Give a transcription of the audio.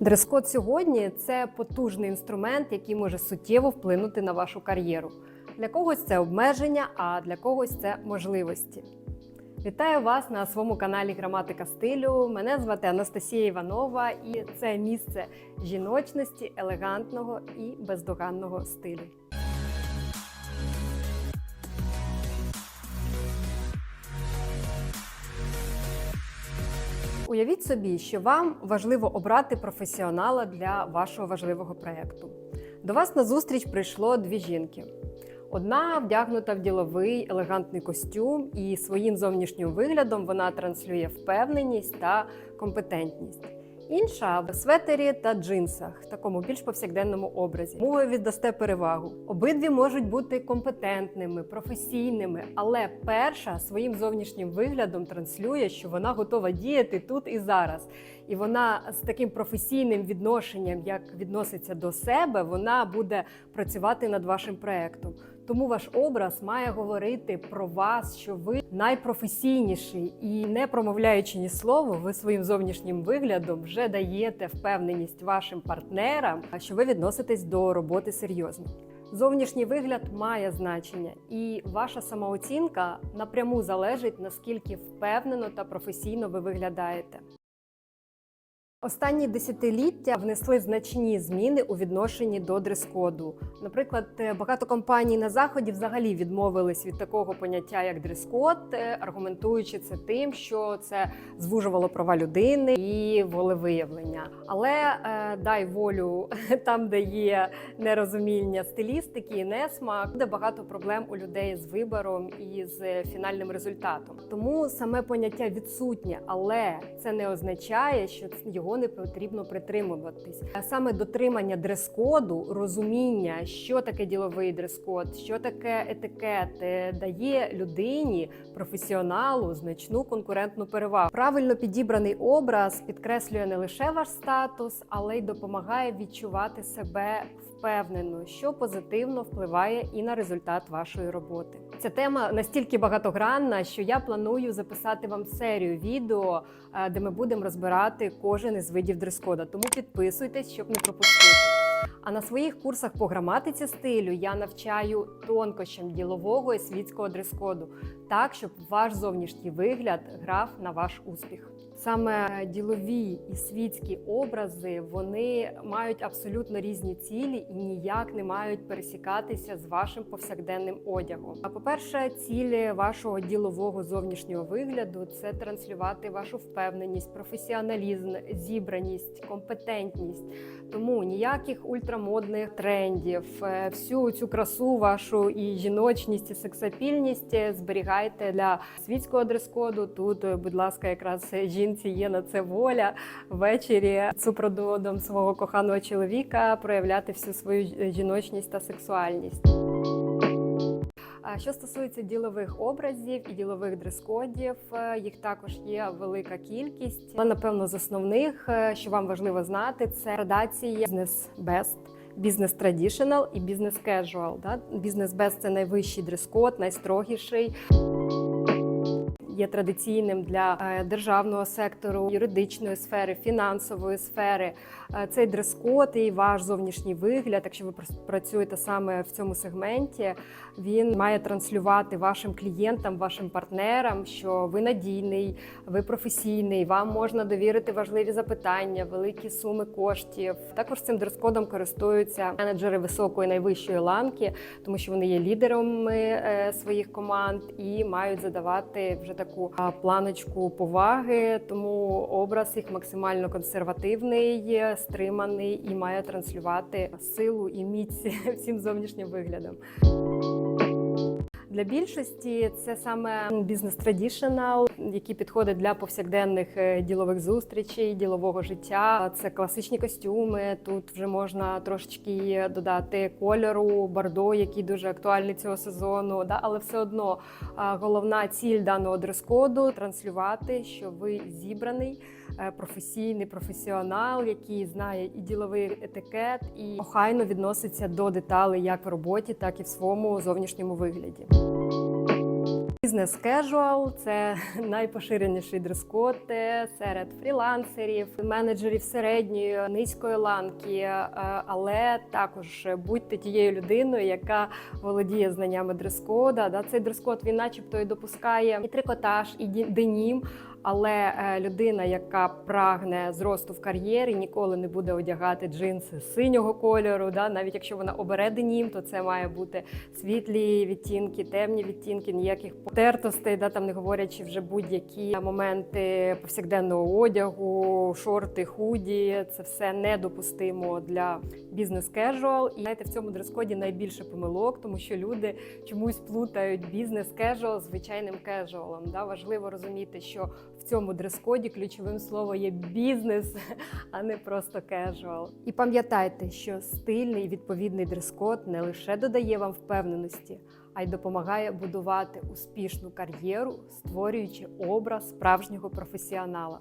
Дрес-код сьогодні це потужний інструмент, який може суттєво вплинути на вашу кар'єру. Для когось це обмеження, а для когось це можливості. Вітаю вас на своєму каналі Граматика стилю. Мене звати Анастасія Іванова, і це місце жіночності, елегантного і бездоганного стилю. Уявіть собі, що вам важливо обрати професіонала для вашого важливого проєкту. До вас на зустріч прийшло дві жінки. Одна вдягнута в діловий елегантний костюм, і своїм зовнішнім виглядом вона транслює впевненість та компетентність. Інша в светері та джинсах, в такому більш повсякденному образі. Ви віддасте перевагу. Обидві можуть бути компетентними, професійними, але перша своїм зовнішнім виглядом транслює, що вона готова діяти тут і зараз. І вона з таким професійним відношенням, як відноситься до себе, вона буде працювати над вашим проектом. Тому ваш образ має говорити про вас, що ви найпрофесійніший і не промовляючи ні слова, ви своїм зовнішнім виглядом вже даєте впевненість вашим партнерам, що ви відноситесь до роботи серйозно. Зовнішній вигляд має значення, і ваша самооцінка напряму залежить наскільки впевнено та професійно ви виглядаєте. Останні десятиліття внесли значні зміни у відношенні до дрес-коду. Наприклад, е, багато компаній на заході взагалі відмовились від такого поняття як дрес-код, е, аргументуючи це тим, що це звужувало права людини і волевиявлення. Але е, дай волю там, де є нерозуміння стилістики і несмак, буде багато проблем у людей з вибором і з фінальним результатом. Тому саме поняття відсутнє, але це не означає, що його не потрібно притримуватись. А саме дотримання дрес-коду, розуміння, що таке діловий дрес-код, що таке етикет, е, дає людині, професіоналу значну конкурентну перевагу. Правильно підібраний образ підкреслює не лише ваш статус, але й допомагає відчувати себе впевнено, що позитивно впливає і на результат вашої роботи. Ця тема настільки багатогранна, що я планую записати вам серію відео, е, де ми будемо розбирати кожен із видів дрес-кода. Тому підписуйтесь, щоб не пропустити. А на своїх курсах по граматиці стилю я навчаю тонкощам ділового і світського дрес-коду, так щоб ваш зовнішній вигляд грав на ваш успіх. Саме ділові і світські образи вони мають абсолютно різні цілі і ніяк не мають пересікатися з вашим повсякденним одягом. А по-перше, цілі вашого ділового зовнішнього вигляду це транслювати вашу впевненість, професіоналізм, зібраність, компетентність. Тому ніяких ультрамодних трендів, е, всю цю красу вашу і жіночність, і сексапільність зберігайте для світського дрес-коду. Тут, е, будь ласка, якраз жінці є на це воля ввечері супроводом свого коханого чоловіка проявляти всю свою жіночність та сексуальність. А Що стосується ділових образів і ділових дрес-кодів, е, їх також є велика кількість. Але, напевно, з основних, е, що вам важливо знати, це градації бізнес best, бізнес традішнл і бізнес. Да? Бізнес best – це найвищий дрес-код, найстрогіший. Є традиційним для е, державного сектору, юридичної сфери, фінансової сфери. Е, Цей дрес-код і ваш зовнішній вигляд, якщо ви працюєте саме в цьому сегменті, він має транслювати вашим клієнтам, вашим партнерам, що ви надійний, ви професійний, вам можна довірити важливі запитання, великі суми коштів. Також цим дрес-кодом користуються менеджери високої найвищої ланки, тому що вони є лідерами е, своїх команд і мають задавати вже таку планочку поваги. Тому образ їх максимально консервативний, стриманий і має транслювати силу і міць всім зовнішнім виглядом. Для більшості це саме бізнес традішнл, який підходить для повсякденних е, ділових зустрічей, ділового життя. Це класичні костюми. Тут вже можна трошечки додати кольору, бордо, який дуже актуальний цього сезону. Да? Але все одно головна ціль даного дрес-коду транслювати, що ви зібраний, професійний професіонал, який знає і діловий етикет, і охайно відноситься до деталей як в роботі, так і в своєму зовнішньому вигляді. Бізнес casual – це найпоширеніший дрес-код е, серед фрілансерів, менеджерів середньої низької ланки, е, але також будьте тією людиною, яка володіє знаннями дрес-кода. Да, цей дрес-код він, начебто, і допускає і трикотаж, і денім. Але е, людина, яка прагне зросту в кар'єрі, ніколи не буде одягати джинси синього кольору. Да? Навіть якщо вона обере денім, то це має бути світлі відтінки, темні відтінки, ніяких потертостей, да? там не говорячи вже будь-які моменти повсякденного одягу, шорти, худі. Це все недопустимо для бізнес кежуал. І знаєте, в цьому дрес-коді найбільше помилок, тому що люди чомусь плутають бізнес кежуал з звичайним кежуалом. Да? Важливо розуміти, що в цьому дрес-коді ключовим словом є бізнес, а не просто кежуал. І пам'ятайте, що стильний і відповідний дрес-код не лише додає вам впевненості, а й допомагає будувати успішну кар'єру, створюючи образ справжнього професіонала.